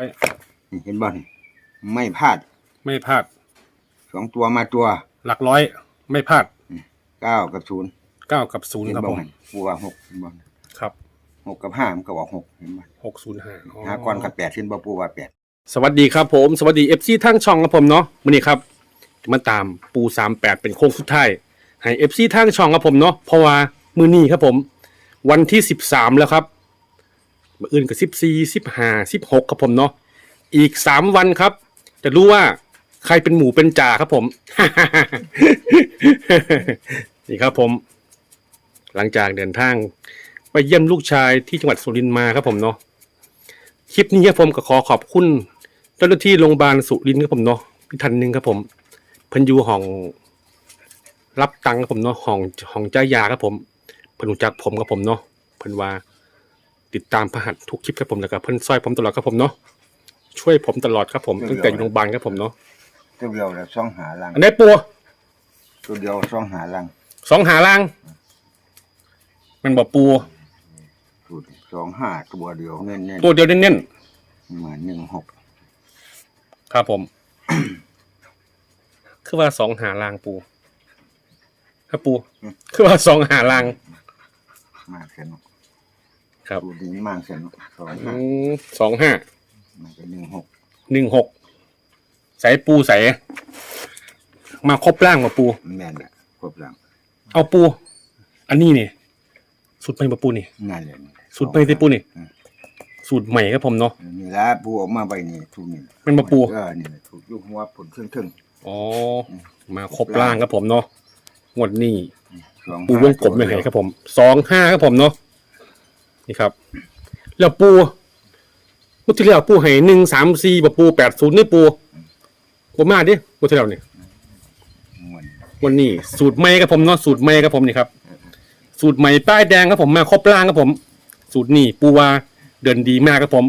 อ้ยนี่เห็นบ่นี่ไม่พลาดไม่พลาดสองตัวมาตัวหลักร้อย ไม่พลาดเก้ากับศูนย์เก้ากับศูนย์เห็นครับบ่ผมหันปูว่าหกเห็นบ่ครับหกกับห้ามันก็บอกหกเห็นบ่หกศูนย์ห้าหาก่อนกับแปดเห็นบ่ปูว่าแปด สวัสดีครับผมสวัสดีเอฟซีทั้งช่องครับผมเนาะวันนี้ครับมาตามปูสามแปดเป็นโค้งสุดท้ายให้เอฟซีทั้งช่องครับผมเนาะเพราะว่ามือนี้ครับผม วันที่สิบสามแล้วครับ มืออื่นกับสิบสี่สิบห้าสิบหกครับผมเนาะอีกสามวันครับ จะรู้ว่าใครเป็นหมูเป็นจ่าครับผม นี่ครับผม หลังจากเดินทาง ไปเยี่ยมลูกชายที่จังหวัดสุรินทร์มาครับผมเนาะคลิปนี้ครับผมก็ขอขอบคุณเจ้าหน้าที่โรงพยาบาลสุรินทร์ครับผมเนาะพี่ทันหนึ่งครับผมเพิ่นอยู่ห้องรับตังค์ครับผมเนาะห้องห้องจ่ายยาครับผมเพิ่นรู้จักผมครับผมเนาะเพิ่นว่า ติดตามพระหัสทุกคลิปครับผมแล้วก็เพิ่นซอยผมตลอดครับผมเนาะช่วยผมตลอดครับผมตั้งแต่อยู่โรงพยาบาลครับผมเนาะตัวเดียวแล้วสองหาลังอันนี้ปัวตัวเดียวสองหาลังสองหาล่างมันบอกปูตัวสองห้าตัวเดียวเน้นตัวเดียวเน้นๆเหมือนหนึ่งหกๆครับผม คือว่าสองหาล่างปูครับปู คือว่าสองหาล่างมากเสียเนาะ ครับตัวนี้มากเสียเนาะสองอืห้ามสองห้ามันก็หนึ่งหกหนึ่งหกใส่ปูใส่มาครบร่างมาปู แม่นแหละครบแล้วเอาปู อันนี้นี่สูตรใหม่มาปูนี่ นั่นเลยสูตรใหม่ที่ปูนี่อืมสูตรใหม่ครับผมเนาะ นี่ละปูออกมาใบนี้ทุกนี่เป็นบ่ปู เออนี่ถูกลูกหัวผลครึ่งครึ่งอ๋อ มาครบร่างครับผมเนาะงวดนี้ๆสองปูวงกลมยังไงครับผมสองห้าครับผมเนาะ นี่ครับ แล้วปูงวดที่แล้วปูให้หนึ่งสามสี่บปูแปดศูนย์นี่ปูปูมาดิงวดที่แล้วนี่ม่วนวันนี้สูตรใหม่ครับผมเนาะสูตรใหม่ครับผมนี่ครับ สูตรใหม่ป้ายแดงครับผมมาครบร่างครับผม สูตรนี้ปูวาเดินดีมากครับผม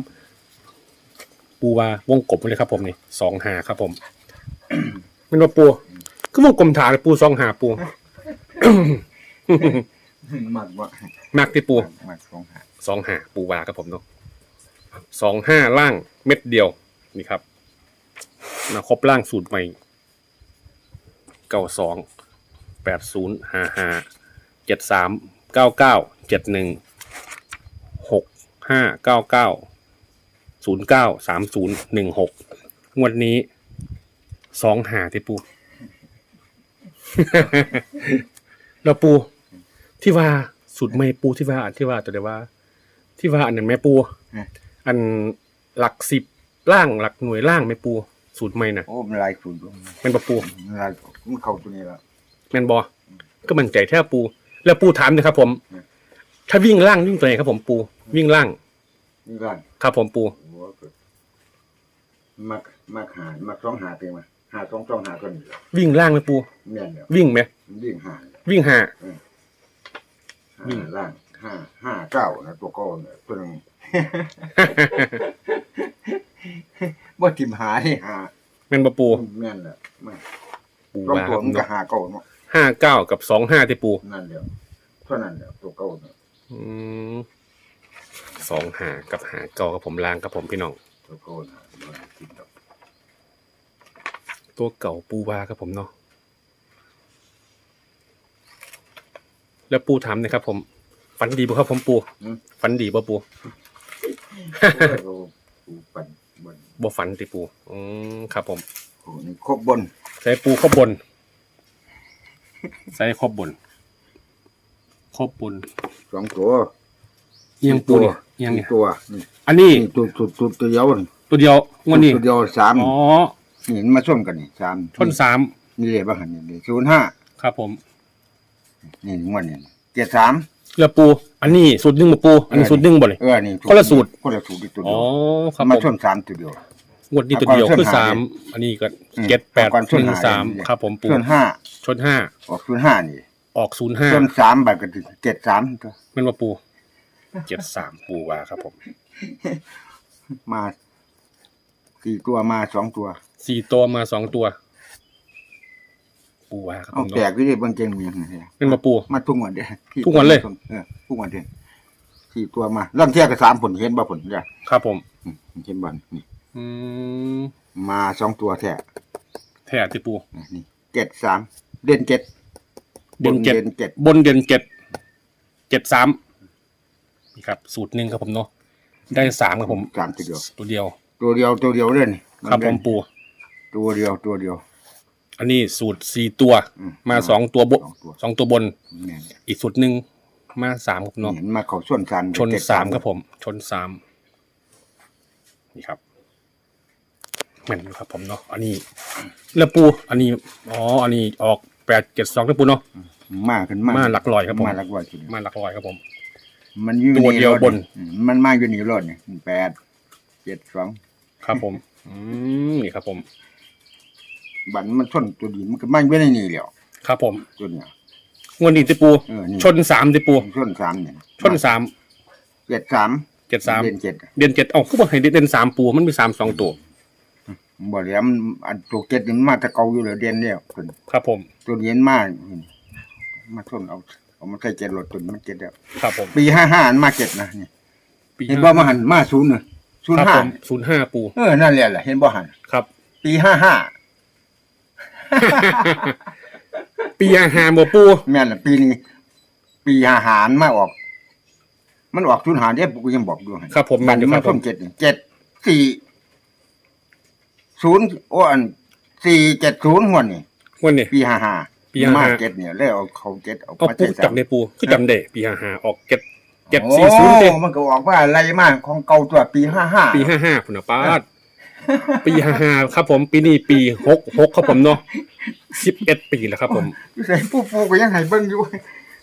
ปูวาวงกลมเลยครับ ผมนี่สองหาครับ ผมมันว่าปูคือวงกลมฐานปูสองหาปูมากว่ามากที่ปูมากสองหา สองหาปูวาครับผมเนาะสองห้าล่างเม็ดเดียวนี่ครับมาครบล่างสูตรใหม่เก้าสองแปดศูนย์ห้าห้าเจ็ดสามเก้าเก้าเจ็ดหนึ่งหกห้าเก้าเก้าศูนย์เก้าสามศูนย์หนึ่งหกงวดนี้สองหาที่ปูแล้วปูที่ว่าสูตรไม่ปูที่ว่าอันที่ว่าตัวเดียวว่า ที่ว่าอันนั้นแม่ปูอันหลักสิบล่างหลักหน่วยล่างแม่ปูสูตรไม่น่ะโอ้มันลายสูตรแม่นบอปูมันลายมันเข้าตัวนี้แล้วแม่นบอก็มันใจแท้ปู แล้วปูถามนะครับ ผมถ้าวิ่งล่างวิ่งตัวไหนครับ ผมปู วิ่งล่างนี่ร่างครับผมปู หัวเกิดมักมักหามักสองหาเต็มมาหาสองสองหาตัวนี้แล้ววิ่งล่างไหมปู แม่นแล้ววิ่งไหมวิ่งหา วิ่งหาวิ่งล่าง ห้าห้าเก้านะตัวก้อนเนี่ยตัวหนึงว่าทิมหาที่หาแม่นบอปูแม่นแหละไม่ปูลองว่าตัวมันก็เนาะหาเก้าเนาะห้าเก้ากับสองห้าที่ปูนั่นเดียวเท่านั้นเดียวตัวเก้าเนาะอืมสองหากับหาเก้ากับผมล่างกับผมพี่น้องตัวเก้าน่ะมันคิดดอกตัวเก่าปูวาครับผมเนาะแล้วปูถามหนะครับผม ฝันดีบ่ครับผมปูอืม ฝันดีบ่ปูโอ้ปูปั่นบนบ่ฝันติปูอืมครับผม โอ้นี่ครบบนใส่ปูครบบน ใส่ครบบนครบบนสองตัวเอียงปูเนี่ยเอียงสี่เนี่ยตัวนี่อันนี้นี่ตัวตัวตัวตัวเดียวนี่ตัวเดียวงวดนี้ตัวเดียวสามอ๋อนี่มันมาส้มกันนี่สามชนสามนี่เลยบ้างนี่นี่ศูนย์ห้าครับผมนี่งวดนี่เจ็ดสาม แล้วปู อันนี้สูตรหนึ่งบ่ปู อันนี้สูตรหนึ่งบ่เลย เออนี่คนละสูตร คนละสูตรอีกตัวอ๋เดีอยวครับมาผมส้มสามตัวเดียว งวดนี้ตัวเดียวเอาก่อนคือชนหาสามดิอันนี้ก็อืมเจ็ดแปดเอาก่อนชหนนึ่งหาสามดิครับ ผมปูส่วนห้าชนห้า ออกศูนย์ห้านี่ออกศูนย์ห้าส่วนสามบาทก็เจ็ดสามตัวมันว่าปู เจ็ดสามปูว่าครับ ผม มาสี่ตัวมาสองตัวสี่ตัวมาสองตัว ปูว่าครับผเอามแตเนาะกก็ได้บางเกงเมียงนี่เป็นมาปู มาทุกวันเดียวทุกวันเลยเออทุกวันเดียวสี่ตัวมาล่างเที่ยกับสามผลเห็นบ่ผลจ้ะครับผม อืมเห็นบ่นี่ อืมมาสองตัวแท้แท้ติปู นี่เจ็ดสามเด่นเจ็ดเด่นเจ็ดบเจ็ดบนเด่นเจ็ดเจ็ดสามนี่ครับ สูตรหนึ่งครับผมเนาะได้สามครับผมสามตัวเดียวตัวเดียวตัวเดียวตัวเดียวเล่นครับผมปูตัวเดียวตัวเดียว อันนี้สูตรสี่ตัวอืมมาสองตัวบสองตัว สองตัวบนเนี่ยอีกสูตรหนึ่งมาสามครับเนาะเห็นมาเขาส่วนสันชนเจ็ดสามครับผม ชนสามนี่ครับเหมือนอยู่ครับผมเนาะอันนี้แล้วปูอันนี้อ๋ออันนี้ออกแปดเจ็ดสองครับปูเนาะมากขึ้นมากมาหลักร้อยครับผมมาหลักร้อยทีเดียวมาหลักร้อยครับผม มันอยู่ตัวเดียวบนอืมมันมาอยู่นี่รถนี่แปดเจ็ดสองครับผม อืมนี่ครับผม บันมันชนตัวดีมันก็มาอยู่ในนี่แล้วครับผมตัวเนี้ย งวดนี้ติปู เออนี่ ชนสามติปู ชนสามเนี่ยชนสามเจ็ดสามเจ็ดสามเด่นเจ็ดเดือนเจ็ดเอ้าคู่บอกให้เดือนสามปูมันมีสามสองตัว บ่เหลียมันอันตัวเจ็ดนี่มันมาแตะเกาอยู่เลยเด่นแล้วตัวนี้ครับผม ตัวเย็นมากมาชนเอาเอามาใส่เจ็ดรถตัวนี้มันเจ็ดแล้วครับผมปีห้าห้ามาเจ็ดนะนี่ปีเห็นบ่มาหันมาศูนย์เนอะศูนคย์รับห้าผมศูนย์ห้าปู เออนั่นแหละแหละเห็นบ่หันครับ ปีห้าห้า ปีอาหารบ่ปูแม่นล่ะปีนี้ปีห้าหารมาออก มันออกศูนย์หารเด้กูยังบอกด้วยครับผมบัแม่นนอยู่คมัรันบผส้มมเจ็ดนี่เจ็ดสี่ศูนย์โอ้อันสี่เจ็ดศูนย์หัวนี่งวันนี้ ปีห้าห้าปี55 มาเจ็ดเนี่ยแล้วเอาเขาเจ็ดเอาเอามาปูใส่จำได้ปูคือจำได้ปีอาหารออกเจ็ดเจ็ดสี่โอ้ศูนย์เจ็ดมันก็ออกว่าอะไรมากของเก่าตัวปีห้าห้า ปีห้าห้าคุณป้าด ปีห้าห้าครับผม ปีนี้ปีหกหกครับผมเนาะสิบเอ็ดปีแล้วครับ ผมใส่ปูปูก็ยังให้เบิ่งอยู่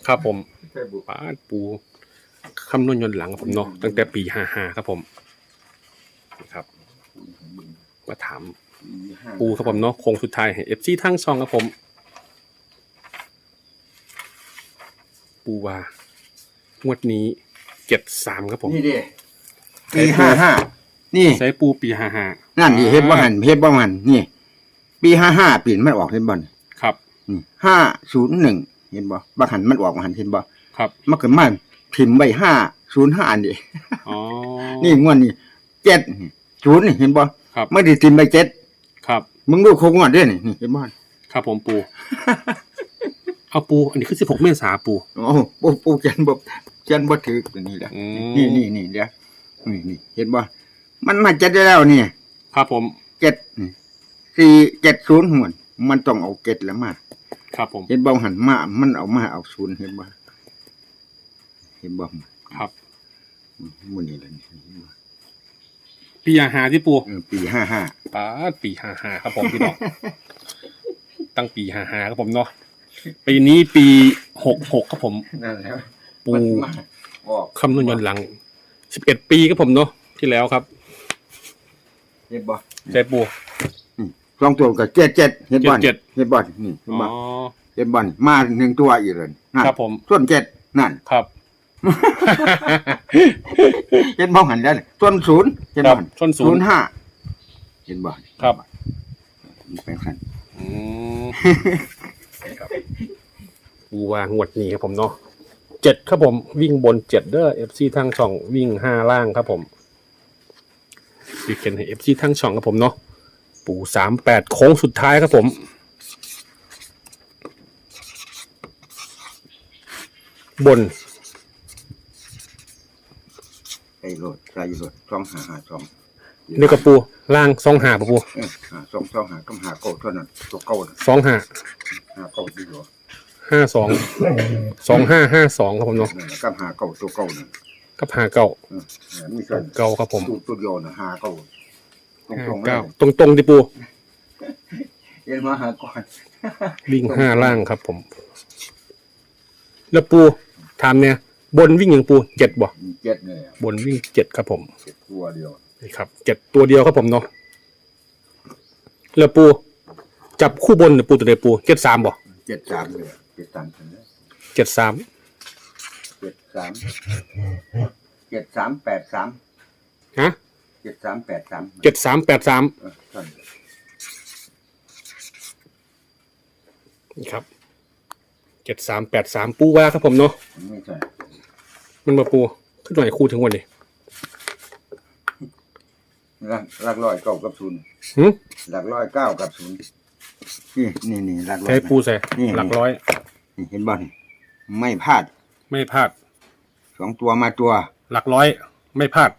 ครับผมใส่บุป้าดปูคำนวณย้อนหลังครับผมเนาะตั้งแต่ปีห้าห้าครับผมนี่ครับมาถามปูครับผมเนาะโค้งสุดท้ายให้เอฟซีทั้งช่องครับผม ปูว่างวดนี้เจ็ดสามครับผมนี่ดิปีห้าห้า นี่ใช้ปูปีห้าห้านั่นดิเฮ็ดบ่หันเฮ็ดบ่หันนี่ ปีห้าห้าปีนมันออกเห็นบ่นี่ครับห้าศูนย์หนึ่งเห็นบ่บักหันมันออกมาหันเห็นบ่ครับมันก็มาพิมพ์ไว้ห้าศูนย์ห้าอันดิอ๋อนี่งวดนี้เจ็ดศูนย์นี่เห็นบ่ครับไม่ได้พิมพ์ไปเจ็ดครับ มึงดูโคงงวดเด้อนี่นี่เห็นบ่ครับผมปูเอาปู อันนี้คือสิบหกเมษาปูโอ้ปูปูเขียนบ่เขียนบ่ถือตัวนี้แหละอืมนี่นี่นี่เดี๋ยวนี่นี่เห็นบ่ มันมาเจ็ดได้แล้วนี่ครับผม เจ็ดนี่สี่เจ็ดศูนย์หวนมันต้องเอาเจ็ดแล้วมาครับผม เห็นบ่หันมา มันเอามาเอาศูนย์เห็นบ่เห็นบ่ครับมื้อนี้แหละนี่ปีห้าห้าที่ปูเออปีห้าห้าป้าดปีห้าห้าครับผมพี่น้องตั้งปีห้าห้าครับผมเนาะปีนี้ปีหกหกครับผมนั่นแหละปูมันมาออกคำนวณย้อนหลังสิบเอ็ดปีครับผมเนาะที่แล้วครับ เห็นบ่ใช้ปู สองตัวก็เจ็ดเจ็ดเห็นบ่เจ็ด เห็นบ่นี่เห็นอ๋บ่อ เห็นบ่มาหนึ่งตัวอีกเลยนั่นครับผม ส่วนเจ็ดนั่น ครับ เห็นบ่หันแล้วนี่ส่วนศูนย์เห็นครับ่บส่วนศูศูนนย์ย์ห้าเห็นบ่ครับนี่เป็นขั้นอืมครับปูวางงวดนี้ครับผมเนาะเจ็ดครับผมวิ่งบนเจ็ดเด้อเอฟซีทั้งช่องวิ่งห้าล่างครับผม ดีเคนให้เอฟซีทั้งช่องครับผมเนาะปูสามแปดโค้งสุดท้ายครับผม บนไอ้โลดใส่โลดสองห้าห้าสองนี่กระปูล่างสองหาปะปูเออหาสองสองหาก็หาเก้าเท่านั้นตัวเก้าน่ะสองหาหาเก้าดีกว่าห้าสองสองห้าห้าสองครับผมเนาะนั่นแหละก็หาเก้าตัวเก้าน่ะ กับหาเก้าเออมีส่วนเก้าครับผมตัวตัวเดียวน่ะหาเก้าตห้ารงๆเลเก้ายตรงตรงๆดิปูเห็นมาหาก่อน วิ่งห้าล่างครับผม แล้วปูถามเนี่ย บนวิ่งอย่างปูเจ็ดบ่เจ็ดเนี่ยบนวิ่งเจ็ดครับผมเจ็ดตัวเดียวนี่ครับเจ็ดตัวเดียวครับผมเนาะแล้วปู จับคู่บนเนี่ยปูตัวใดปูเจ็ดสามบ่เจ็ดสามเลยเจ็ดสามถึงแล้วเจ็ดสามเจ็ด สามเจ็ดสามแปดสามฮะเจ็ดสามแปดสามเจ็ดสามแปดสามเออใช่นี่ครับเจ็ดสามแปดสามปูว่าครับผมเนาะไม่ใช่มันมาปูขึ้นหน่อยคู่ถึงวันนี้หลักหลักร้อยเก้ากับศูนย์หืมหลักร้อยเก้ากับศูนย์นี่นี่นี่หลักร้อยใช้ปูใส่นี่หลักร้อยนี่เห็นบ่นี่ไม่พลาด ไม่พลาด สองตัวมาตัวหลักร้อย ไม่พลาด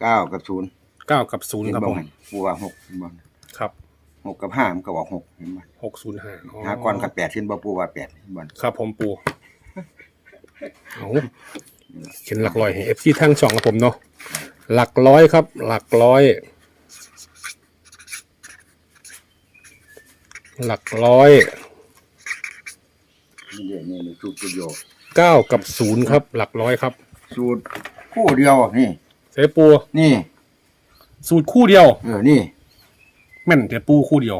เก้ากับศูนย์เก้ากับศูนย์เห็นครับบ่ผม หั่นปูว่าหกเห็นบ่ครับหกกับห้ามันก็บอกหกเห็นบ่หกศูนย์ห้าหาก้อนกับแปดเห็นบ่ปูว่าแปดเห็นบ่ครับผมปูเอาเขียนหลักร้อยให้เอฟซีทั้งช่องครับผมเนาะหลักร้อยครับ หลักร้อย หลักร้อย นี่เดี๋ยวนี่นี่สูตรเดียว เก้ากับศูนย์ครับ หลักร้อยครับ สูตรคู่เดียวนี่ เสปูนี่ สูตรคู่เดียว เออ นี่แม่นแต่ปูคู่เดียว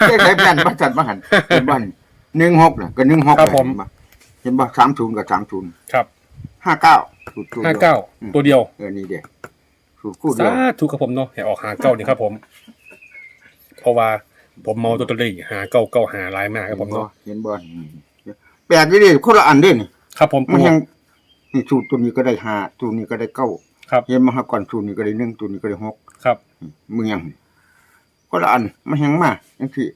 แค่ไหนแผ่นบัจัดมาหันเห็นบ่นี่หนึ่งหกน่ะก็หนึ่งหกครับผม เห็นบ่สามศูนย์กับสามศูนย์ครับห้าเก้าสูตรตัวห้าเดียวเก้าตัวเดียวเออนี่เด็กสูตรคู่เดีสายวธุครับผมเนาะให้ออกหาเก้านี่ครับ ผม เพราะว่าผมเมาตัวตัวเลขหาเก้าเก้าหาลายมากครับผมเนาะเห็นบ่นี่ แปดนี่ดิคนละอันเด้นี่ครับผมมัปูนยังนี่สูตรตัวนี้ก็ได้ห้าตัวนี้ก็ได้เก้าครับเห็นมาหาก่อนสูตรนี้ก็ได้หนึ่งตัวนี้ก็ได้หกครับ มึงยังคนละอันมันยังมาจังซี่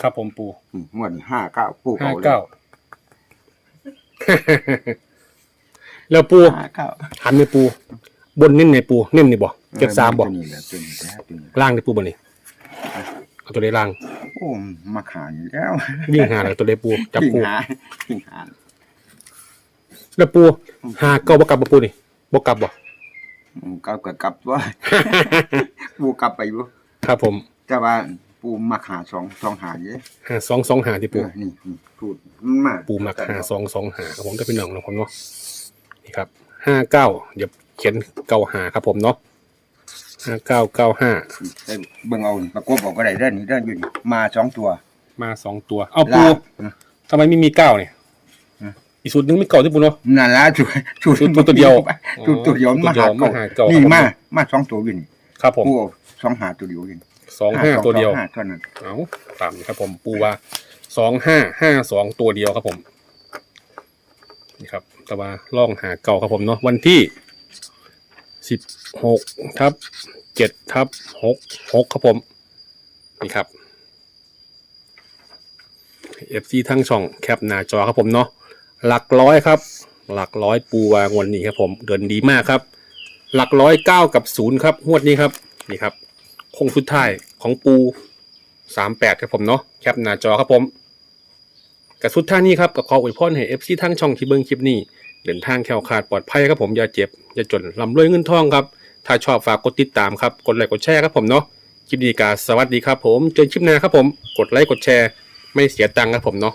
ครับผมปูอืมงวดนี้ห้าเก้าปูห้าเอาเลยเก้า แล้วปูห้าเก้าหันในปู บนเน้นในปูเน้นนี่บ่เจ็ดสามบ่ตัวนี้แหละตัวนี้แหละตัวนี้ล่างในปูบ่นี่ เอาตัวใดล่างโอ้มาขายอยู่แล้ววิ่งหาแล้วตัวใดปูจับทิ้งปูหาทิ้งหาแล้วปูหาเก้าบ่กลับบ่ปูนี่บ่กลับบ่ อืมกลับก็กลับว่า ปูกลับไปอยู่ครับผมแต่ว่าปูมาหาสองสองหาเยอะหาสองสองหาที่เอปู อนี่นี่พูดมันมากปูมักหาสองสองหาครับผมจะเป็นหนังของผมเนาะนี่ครับห้าเก้าเดี๋ยวเขียนเก้าหาครับผมเนาะ ห้าเก้าเก้าห้าได้เบิ่งเอานี่ประกบเออกก็ได้เด้านนี้เด้านอยู่นี่มาสองตัวมาสองตัว เอาปูลากนะทำไมไม่มีเก้าเนี่ยฮะอีกสูตรหนึงไม่เก้าที่ปูเนาะ นั่นละจุดจุดจุดตัวเดียวจุดตัวเดียวอ๋อมาหาตัวเดียวมาหาเก่าเก่านี่มามาสองตัวอยู่นี่ครับผมปูเอาสองหาตัวเดียวอยู่นี่สองห้าตัวเดียว สองห้าเท่านั้นเอาตามนี้ครับผมปูว่าสองห้าห้าสองตัวเดียวครับผม นี่ครับแต่ว่าล่องหาเก่าครับผมเนาะวันที่ สิบหกทับเจ็ดทับหกหกครับผม นี่ครับเอฟซีทั้งช่องแคปหน้าจอครับผมเนาะหลักร้อยครับ หลักร้อยปูวางวันนี้ครับผมเดินดีมากครับ หลักร้อยเก้ากับศูนย์ครับงวดนี้ครับนี่ครับคงสุดท้ายของปูสามแปดครับผมเนาะแคปหน้าจอครับผมกับสุดท่ายนี้ครับกับขออวยพรให้เอฟซีทั้งช่องที่เบิ้งคลิปนี้ เดินทางแคล้วคาดปลอดภัยครับผมอย่าเจ็บอย่าจนลำรวยเงินทองครับ ถ้าชอบฝากกดติดตามครับกดไลค์กดแชร์ครับผมเนาะคลิปนี้กาสวัสดีครับผมเจอคลิปหน้าครับผม กดไลค์กดแชร์ ไม่เสียตังค์ครับผมเนาะ